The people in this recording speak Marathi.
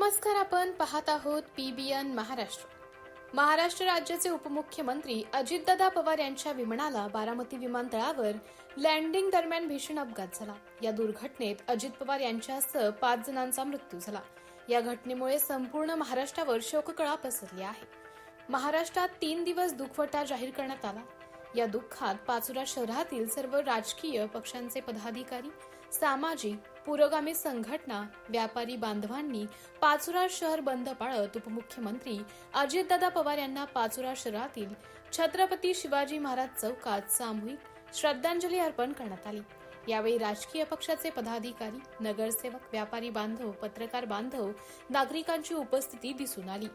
नमस्कार आपण पाहत आहोत पीबीएन महाराष्ट्र. महाराष्ट्र राज्याचे उपमुख्यमंत्री अजितदादा पवार यांच्या विमानाला बारामती विमानतळावर लँडिंग दरम्यान भीषण अपघात झाला. या दुर्घटनेत अजित पवार यांच्यासह पाच जणांचा मृत्यू झाला. या घटनेमुळे संपूर्ण महाराष्ट्रावर शोककळा पसरली आहे. महाराष्ट्रात तीन दिवस दुखवटा जाहीर करण्यात आला. या दुःखात पाचोरा शहरातील सर्व राजकीय पक्षांचे पदाधिकारी सामाजिक पुरोगामी संघटना व्यापारी बांधवांनी पाचोरा शहर बंद पाळत उपमुख्यमंत्री अजितदादा पवार यांना पाचोरा शहरातील छत्रपती शिवाजी महाराज चौकात सामूहिक श्रद्धांजली अर्पण करण्यात आली. यावेळी राजकीय पक्षाचे पदाधिकारी नगरसेवक व्यापारी बांधव पत्रकार बांधव नागरिकांची उपस्थिती दिसून आली.